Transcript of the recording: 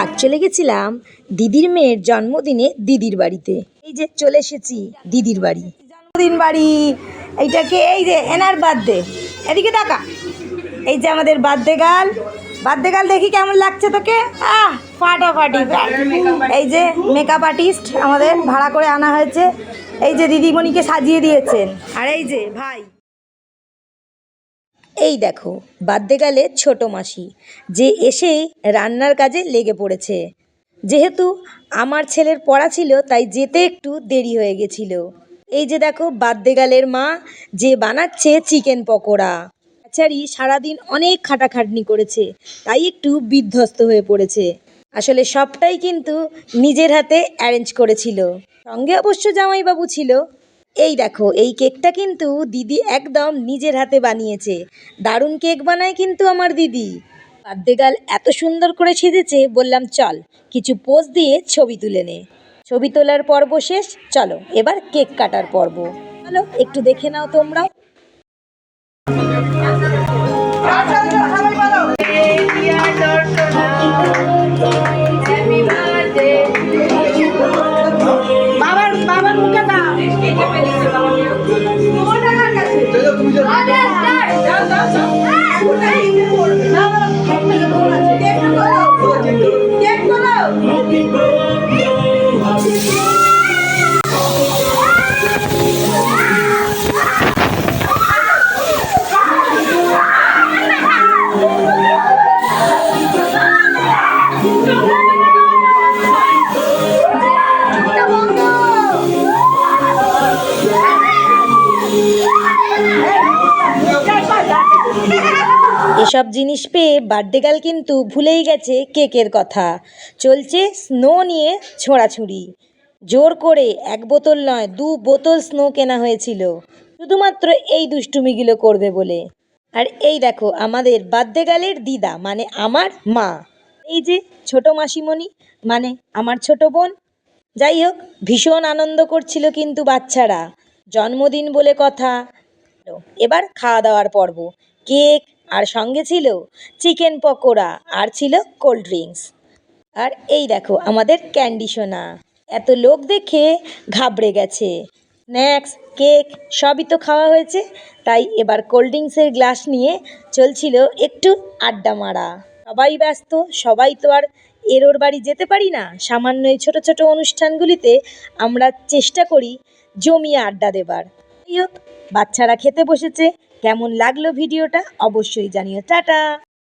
আজ চলে গেছিলাম দিদির মেয়ের জন্মদিনে দিদির বাড়িতে। এই যে চলে এসেছি দিদির বাড়ি। জন্মদিন বাড়ি, এইটাকে এই যে এনার বার্থডে এদিকে তাকা এই যে আমাদের বার্থডে গাল বার্থডে গাল দেখি কেমন লাগছে তোকে? আহ ফাটা ফাটাফাটি। এই যে মেকআপ আর্টিস্ট আমাদের ভাড়া করে আনা হয়েছে। এই যে দিদিমণিকে সাজিয়ে দিয়েছেন। আর এই যে ভাই। এই দেখো, বাদ্যে গেলে ছোট মাসি, যে এসেই রান্নার কাজে লেগে পড়েছে। যেহেতু আমার ছেলের পড়া ছিল, তাই যেতে একটু দেরি হয়ে গেছিল। এই যে দেখো, বাদ্যে গালের মা যে বানাচ্ছে চিকেন পকোড়া। বেচারি সারাদিন অনেক খাটাখাটনি করেছে, তাই একটু বিধ্বস্ত হয়ে পড়েছে। আসলে সবটাই কিন্তু নিজের হাতে অ্যারেঞ্জ করেছিল। সঙ্গে অবশ্য জামাইবাবু ছিল এই দেখো, এই কেকটা কিন্তু দিদি একদম নিজের হাতে বানিয়েছে। দারুণ কেক বানায় কিন্তু আমার দিদি। বাদ্যেগাল এত সুন্দর করে সেজেছে, বললাম, চল, কিছু পোজ দিয়ে ছবি তুলে নে। ছবি তোলার পর্ব শেষ, চলো, এবার কেক কাটার পর্ব। চলো, একটু দেখে নাও তোমরাও। এসব জিনিস পেয়ে বার্থডে গার্ল কিন্তু ভুলেই গেছে কেকের কথা। চলছে স্নো নিয়ে ছোঁড়াছুড়ি। জোর করে এক বোতল নয়, দু বোতল স্নো কেনা হয়েছিল। শুধুমাত্র এই দুষ্টুমিগুলো করবে বলে। আর এই দেখো, আমাদের বার্থডে গার্লের দিদা মানে আমার মা। এই যে ছোট মাসিমণি মানে আমার ছোট বোন। যাই হোক, ভীষণ আনন্দ করছিল কিন্তু বাচ্চারা। জন্মদিন বলে কথা। এবার খাওয়া দাওয়ার পর্ব। কেক আর সঙ্গে ছিল চিকেন পকোড়া আর ছিল কোল্ড ড্রিঙ্কস। আর এই দেখো আমাদের ক্যান্ডি সোনা। এত লোক দেখে ঘাবড়ে গেছে। স্ন্যাক্স, কেক সবই তো খাওয়া হয়েছে, তাই এবার কোল্ড ড্রিঙ্কসের গ্লাস নিয়ে চলছিল একটু আড্ডা মারা। সবাই ব্যস্ত, সবাই তো আর এরোর বাড়ি যেতে পারি না। সামান্য এই ছোটো ছোটো অনুষ্ঠানগুলিতে আমরা চেষ্টা করি জমিয়ে আড্ডা দেবার। বাচ্চারা খেতে বসেছে কেমন লাগল ভিডিওটা অবশ্যই জানিও। টাটা!